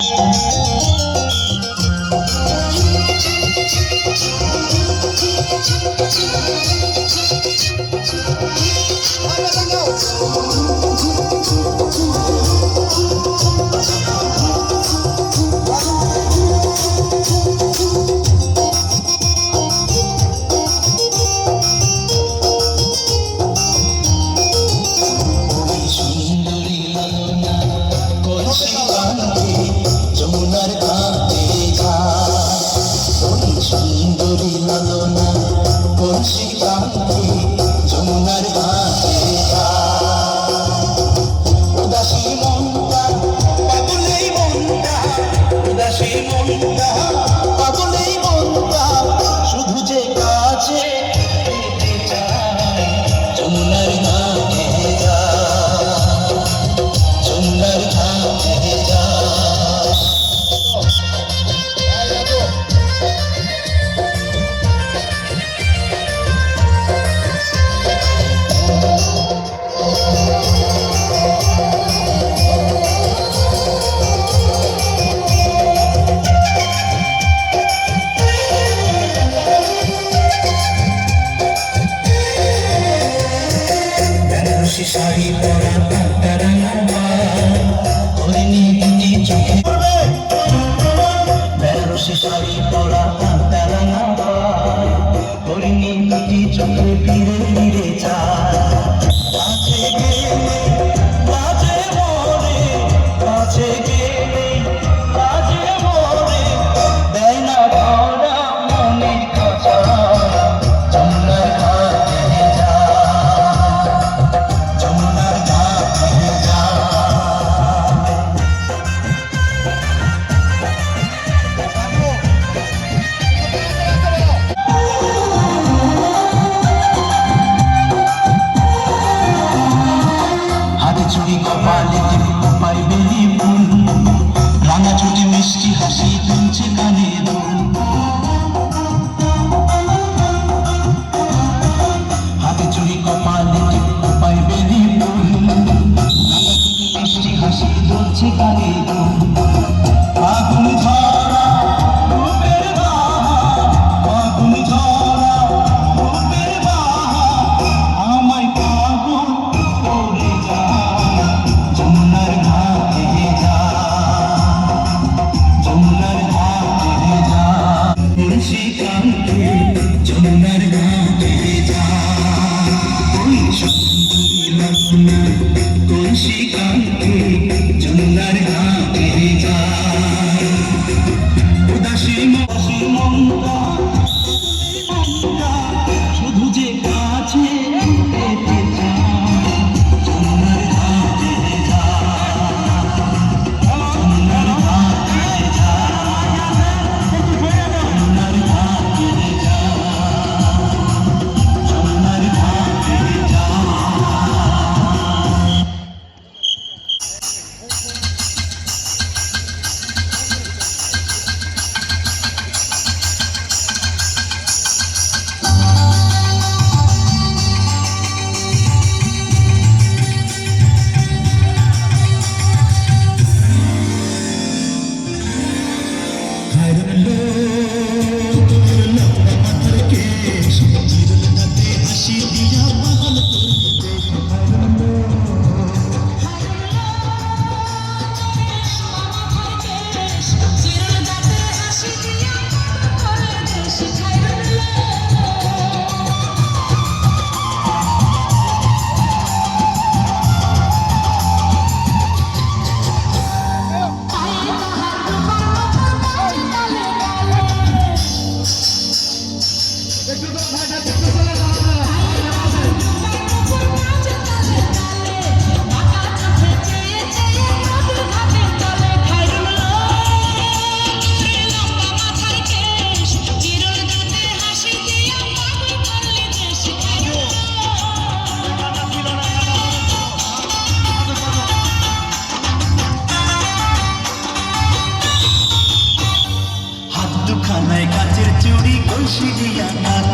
you. প্রতিটি চোখে ফিরে ফিরে চায় কাছে গেলে কাছে মনে কাছে গেলে সিঁড়িয়া নাচ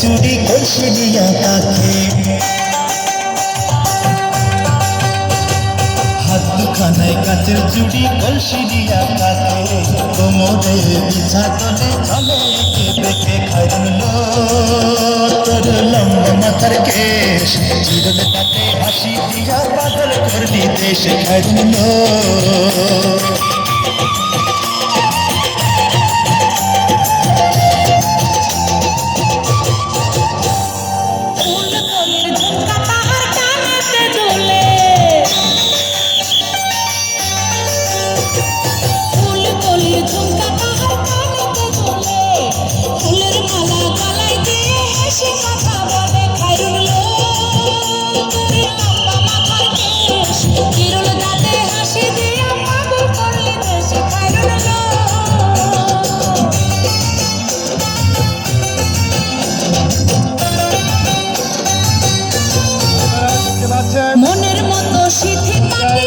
চুরি ঘষে দিয়া তাকে। হাত দুখানায় কাচের চুড়ি কলসি দিয়া কাকে কোমরে বিছা তলে চলে দেখে খাইল তোর লম্ব মাথার কেশ চিরল তাতে হাসি দিয়া পাগল করলি দেশে খাইল মনের মতো সিথি কাটি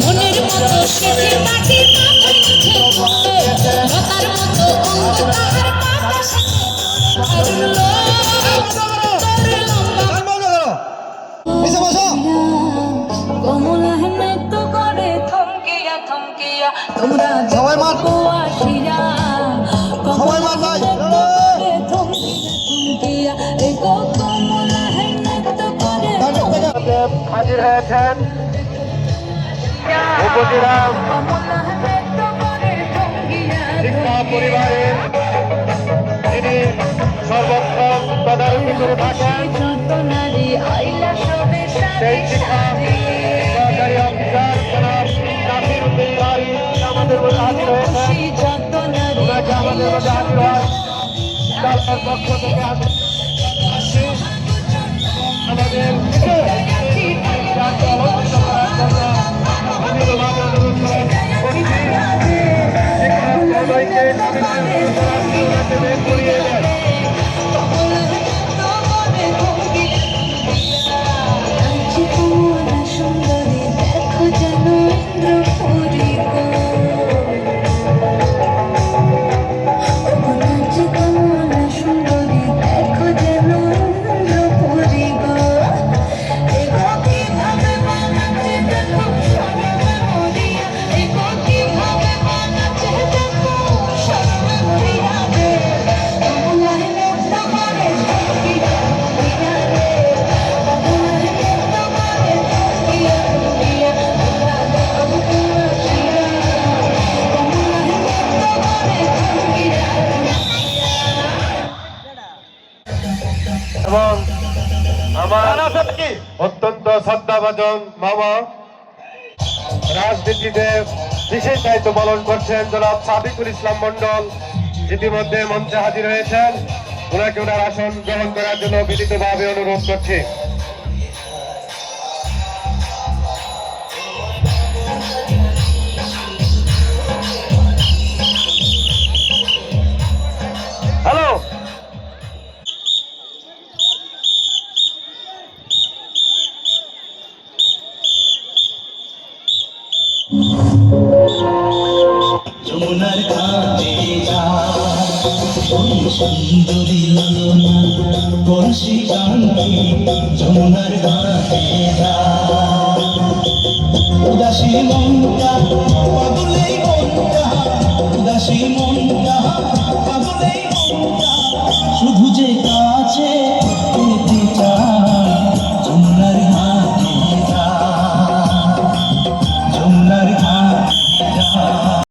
মনের মতো সিথি কাটি মাথার কমলা হেমে তো করে থমকিয়া থমকিয়া। তোমরা সবাই মার। হয়েছেন উপজেলা শিক্ষা পরিবারের তিনি সর্বোত্তম তদারকি করে আমাদের bola, এবং আমার অত্যন্ত শ্রদ্ধাভাজন মামা রাজনীতিতে বিশেষ দায়িত্ব পালন করছেন জনাব সাবিকুল ইসলাম মন্ডল ইতিমধ্যে মঞ্চে হাজির হয়েছেন। ওনাকে ওনার আসন গ্রহণ করার জন্য বিনীতভাবে অনুরোধ করছে। বংশী গান্ধী যমুনার গানে উদাসী মনটা পাগলে মনটা উদাসী মনটা মনটা শুধু যে কা